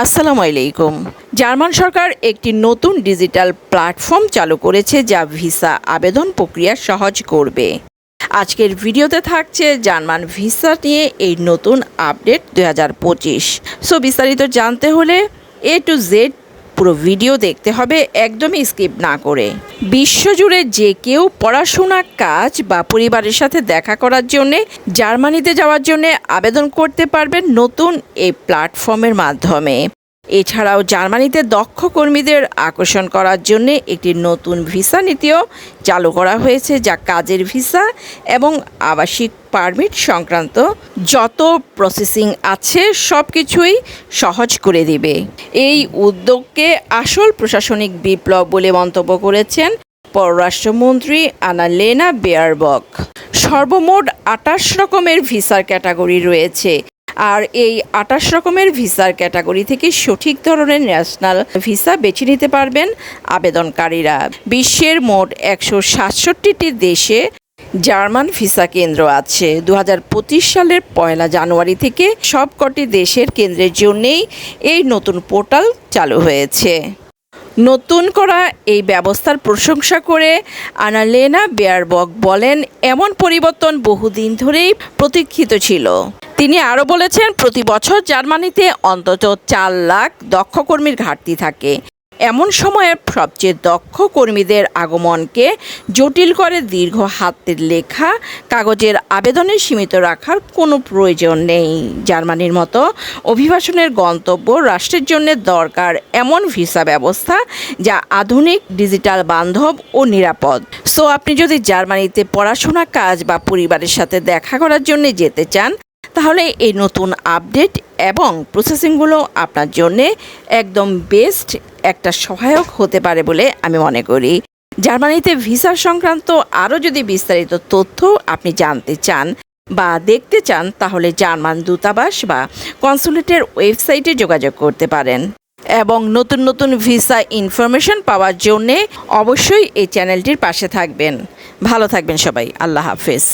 আসসালামু আলাইকুম। জার্মান সরকার একটি নতুন ডিজিটাল প্ল্যাটফর্ম চালু করেছে যা ভিসা আবেদন প্রক্রিয়া সহজ করবে। আজকের ভিডিওতে থাকছে জার্মান ভিসা নিয়ে এই নতুন আপডেট দু হাজার পঁচিশ। সো বিস্তারিত জানতে হলে এ টু জেড পুরো ভিডিও দেখতে হবে, একদমই স্কিপ না করে। বিশ্বজুড়ে যে কেউ পড়াশোনা কাজ বা পরিবারের সাথে দেখা করার জন্যে, জার্মানিতে যাওয়ার জন্যে আবেদন করতে পারবেন নতুন এই প্ল্যাটফর্মের মাধ্যমে। এছাড়াও জার্মানিতে দক্ষ কর্মীদের আকর্ষণ করার জন্য একটি নতুন ভিসা নীতিও চালু করা হয়েছে, যা কাজের ভিসা এবং আবাসিক পারমিট সংক্রান্ত যত প্রসেসিং আছে সব কিছুই সহজ করে দিবে। এই উদ্যোগকে আসল প্রশাসনিক বিপ্লব বলে মন্তব্য করেছেন পররাষ্ট্রমন্ত্রী আনালেনা বেয়ারবক। সর্বমোট আটাশ রকমের ভিসার ক্যাটাগরি রয়েছে। আর এই আটাশ রকমের ভিসার ক্যাটাগরি থেকে সঠিক ধরনের ন্যাশনাল ভিসা বেছে নিতে পারবেন আবেদনকারীরা। বিশ্বের মোট একশো সাতষট্টিটি দেশে জার্মান ভিসা কেন্দ্র আছে। দু হাজার পঁচিশ সালের পয়লা জানুয়ারি থেকে সবকটি দেশের কেন্দ্রের জন্যেই এই নতুন পোর্টাল চালু হয়েছে। নতুন করা এই ব্যবস্থার প্রশংসা করে আনালেনা বেয়ারবক বলেন, এমন পরিবর্তন বহুদিন ধরেই প্রতীক্ষিত ছিল। তিনি আরও বলেছেন, প্রতি বছর জার্মানিতে অন্তত চার লাখ দক্ষ কর্মীর ঘাটতি থাকে। এমন সময়ে সবচেয়ে দক্ষ কর্মীদের আগমনকে জটিল করে দীর্ঘ হাতের লেখা, কাগজের আবেদনে সীমিত রাখার কোনো প্রয়োজন নেই। জার্মানির মতো অভিবাসনের গন্তব্য রাষ্ট্রের জন্য দরকার এমন ভিসা ব্যবস্থা যা আধুনিক, ডিজিটাল বান্ধব ও নিরাপদ। সো, আপনি যদি জার্মানিতে পড়াশোনা কাজ বা পরিবারের সাথে দেখা করার জন্য যেতে চান তাহলে এই নতুন আপডেট এবং প্রসেসিংগুলো আপনার জন্যে একদম বেস্ট একটা সহায়ক হতে পারে বলে আমি মনে করি। জার্মানিতে ভিসা সংক্রান্ত আরও যদি বিস্তারিত তথ্য আপনি জানতে চান বা দেখতে চান, তাহলে জার্মান দূতাবাস বা কনসুলেটের ওয়েবসাইটে যোগাযোগ করতে পারেন। এবং নতুন নতুন ভিসা ইনফরমেশন পাওয়ার জন্যে অবশ্যই এই চ্যানেলটির পাশে থাকবেন। ভালো থাকবেন সবাই। আল্লাহ হাফেজ।